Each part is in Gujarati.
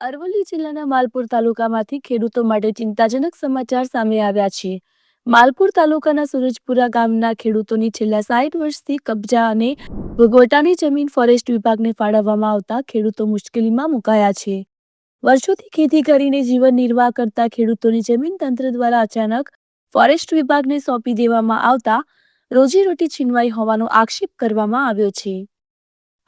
અરવલ્લી જિલ્લાના માલપુર તાલુકામાંથી ખેડૂતો માટે ચિંતાજનક સમાચાર સામે આવ્યા છે. માલપુર તાલુકાના સુરજપુરા ગામના ખેડૂતોની છેલ્લા સાઠ વર્ષથી કબજા અને ભોગવટાની જમીન ફોરેસ્ટ વિભાગને ફાળવવામાં આવતા ખેડૂતો મુશ્કેલીમાં મુકાયા છે. વર્ષોથી ખેતી કરીને જીવન નિર્વાહ કરતા ખેડૂતોની જમીન તંત્ર દ્વારા અચાનક ફોરેસ્ટ વિભાગને સોંપી દેવામાં આવતા રોજીરોટી છીનવાઈ હોવાનો આક્ષેપ કરવામાં આવ્યો છે.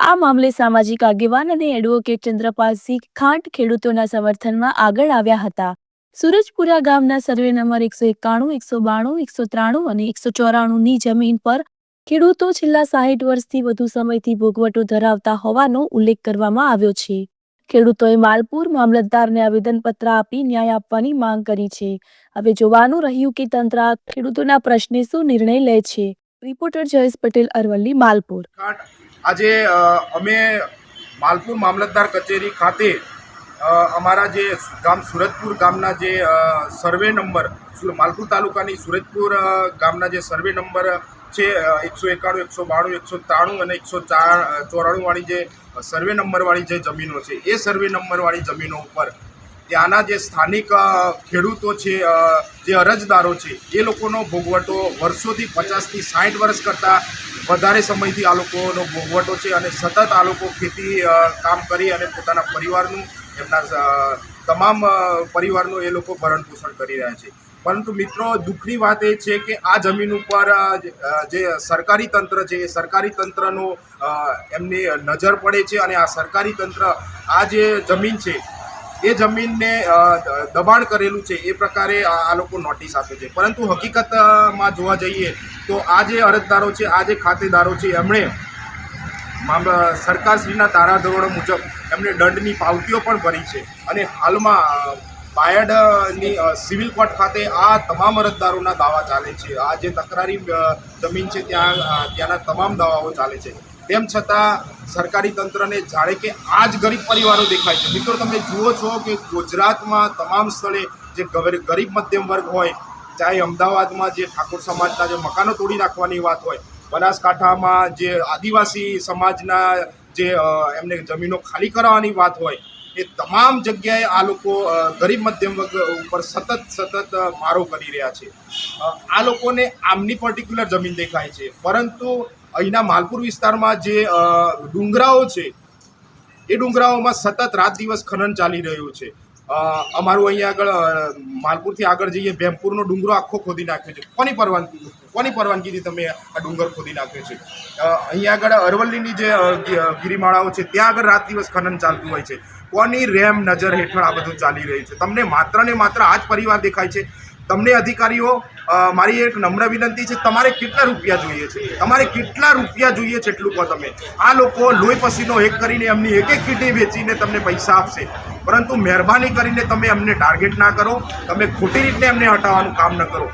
આ મામલે સામાજિક આગેવાન અને એડવોકેટ ચંદ્રપાલસિંહ ખાંટ ખેડૂતોના સમર્થનમાં આગળ આવ્યા હતા. સુરજપુરા ગામના સર્વે નંબર એકસો એકાણું, એકસો બાણું, એકસો ત્રાણું અને એકસો ચોરાણુંની જમીન પર ખેડૂતો છેલ્લા સાહીઠ વર્ષથી વધુ સમયથી ભોગવટો ધરાવતા હોવાનો ઉલ્લેખ કરવામાં આવ્યો છે. ખેડૂતોએ માલપુર મામલતદારને આવેદનપત્ર આપી ન્યાય આપવાની માંગ કરી છે. હવે જોવાનું રહ્યું કે તંત્ર ખેડૂતોના પ્રશ્ને શું નિર્ણય લે છે. રિપોર્ટર જયેશ પટેલ અરવલ્લી, માલપુર. આજે અમે માલપુર મામલતદાર કચેરી ખાતે અમારા જે ગામ સુરતપુર ગામના જે સર્વે નંબર માલપુર તાલુકાની સુરતપુર ગામના જે સર્વે નંબર છે એકસો એકાણું, એકસો બાણું, એકસો ત્રાણું અને એકસો ચાર ચોરાણુંવાળી જે સર્વે નંબરવાળી જે જમીનો છે, એ સર્વે નંબરવાળી જમીનો ઉપર ત્યાંના જે સ્થાનિક ખેડૂતો છે જે અરજદારો છે, એ લોકોનો ભોગવટો વર્ષોથી પચાસથી સાઠ વર્ષ કરતાં વધારે સમયથી આ લોકોનો ભોગવટો છે અને સતત આ લોકો ખેતી કામ કરી અને પોતાના પરિવારનું, એમના તમામ પરિવારનું એ લોકો ભરણ પોષણ કરી રહ્યા છે. પરંતુ મિત્રો, દુઃખની વાત એ છે કે આ જમીન ઉપર જે- સરકારી તંત્ર છે, એ સરકારી તંત્રનો એમની નજર પડે છે અને આ સરકારી તંત્ર આ જે જમીન છે એ જમીનને દબાણ કરેલું છે, એ પ્રકારે આ લોકો નોટિસ આપે છે. પરંતુ હકીકતમાં જોવા જઈએ તો આ જે અરજદારો છે, આ જે ખાતેદારો છે, એમણે સરકારશ્રીના ધારાધોરણ મુજબ એમણે દંડની પાવતીઓ પણ ભરી છે. અને હાલમાં બાયડની સિવિલ કોર્ટ ખાતે આ તમામ અરજદારોના દાવા ચાલે છે. આ જે તકરારી જમીન છે, ત્યાં ત્યાંના તમામ દાવાઓ ચાલે છે. તેમ છતાં સરકારી તંત્રને જાણે કે આ જ ગરીબ પરિવારો દેખાય છે. મિત્રો, તમે જુઓ છો કે ગુજરાતમાં તમામ સ્થળે જે ગરીબ મધ્યમ વર્ગ હોય, ચાહે અમદાવાદમાં જે ઠાકોર સમાજના જે મકાનો તોડી નાખવાની વાત હોય, બનાસકાંઠામાં જે આદિવાસી સમાજના જે એમને જમીનો ખાલી કરાવવાની વાત હોય, એ તમામ જગ્યાએ આ લોકો ગરીબ મધ્યમ વર્ગ ઉપર સતત સતત મારો કરી રહ્યા છે. આ લોકોને આમની પર્ટિક્યુલર જમીન દેખાય છે. પરંતુ અહીંના માલપુર વિસ્તારમાં જે ડુંગરાઓ છે, એ ડુંગરાઓમાં સતત રાત દિવસ ખનન ચાલી રહ્યું છે. અમારું અહીંયા આગળ માલપુરથી આગળ જઈએ, ભેમપુરનો ડુંગરો આખો ખોદી નાખ્યો છે. કોની પરવાનગી, કોની પરવાનગીથી તમે આ ડુંગર ખોદી નાખ્યો છે? અહીંયા આગળ અરવલ્લીની જે ગિરિમાળાઓ છે, ત્યાં આગળ રાત દિવસ ખનન ચાલતું હોય છે. કોની રેમ નજર હેઠળ આ બધું ચાલી રહ્યું છે? તમને માત્ર ને માત્ર આ જ પરિવાર દેખાય છે? તમને અધિકારીઓ મારી એક નમ્ર વિનંતી છે, તમારે કેટલા રૂપિયા જોઈએ છે? તમારે કેટલા રૂપિયા જોઈએ છે એટલું કહો તમે? આ લોકો લોહી પસીનો એક કરીને એમની એક એક કીટી વેચીને તમને પૈસા આપશે. પરંતુ મહેરબાની કરીને તમે એમને ટાર્ગેટ ના કરો, તમે ખોટી રીતે એમને હટાવવાનું કામ ન કરો.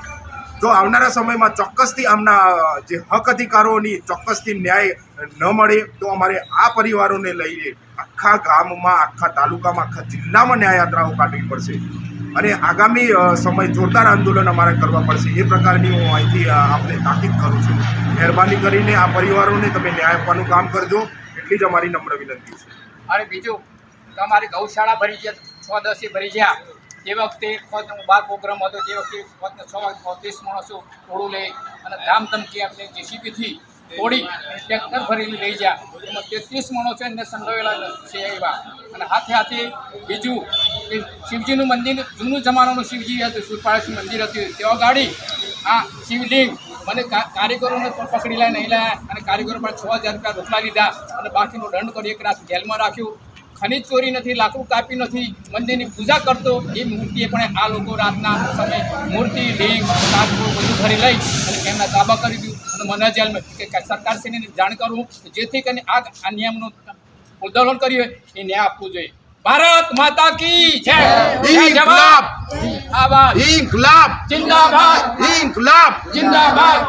જો આવનારા સમયમાં ચોક્કસથી આમના જે હક અધિકારોની ચોક્કસથી ન્યાય ન મળે, તો અમારે આ પરિવારોને લઈને આખા ગામમાં, આખા તાલુકામાં, આખા જિલ્લામાં ન્યાયયાત્રાઓ કાઢવી પડશે. અને આગામી સમય જોરદાર આંદોલન અમારે કરવા પડશે. એ પ્રકારની હું અહીંથી આપને તાકીદ કરું છું. મહેરબાની કરીને આ પરિવારોને તમે ન્યાય આપવાનું કામ કરજો. એટલી જ અમારી નમ્ર વિનંતી છે. અને બીજું, તમારી ગૌશાળા ભરી ગયા, છ દસે ભરી ગયા. તે વખતે ફક્ત બાર પ્રોગ્રામ હતો, તે વખતે ફક્ત છ ત્રીસ માણસો ટોળું લઈ અને ધામધમથી આપણે જેસીબીથી તોડી ટ્રેક્ટર ભરીને લઈ ગયા. એમાં તેત્રીસ માણસો એને સંડોવેલા છે એવા. અને હાથે હાથે બીજું કે શિવજીનું મંદિર, જૂનું જમાનાનું શિવજી હતું, સુરપાળેશ્વર મંદિર હતું. તેઓ ગાડી, આ શિવલિંગ મને કારીગરોને પણ પકડી લાવીને નહીં લાયા. અને કારીગરો પણ છ હજાર રૂપિયા રોકડા લીધા અને બાકીનો દંડ કરી એક રાત જેલમાં રાખ્યું. ખનિજ ચોરી નથી, લાકડું કાપી નથી, મંદિરની પૂજા કરતો. એ મૂર્તિએ પણ આ લોકો રાતના સમયે મૂર્તિ, લિંગ, કાચબો બધું ભરી લઈ અને એમના તાબા કરી દીધું. અને મને જેલ કે સરકારશ્રીને જાણ કરું જેથી કરીને આ નિયમનું ઉલ્લંઘન કર્યું એ ન્યાય આપવું જોઈએ. ભારત માતા કી જય! ઇન્કલાબ. આબાદ ઇન્કલાબ. જિંદાબાદ. ઇન્કલાબ. જિંદાબાદ.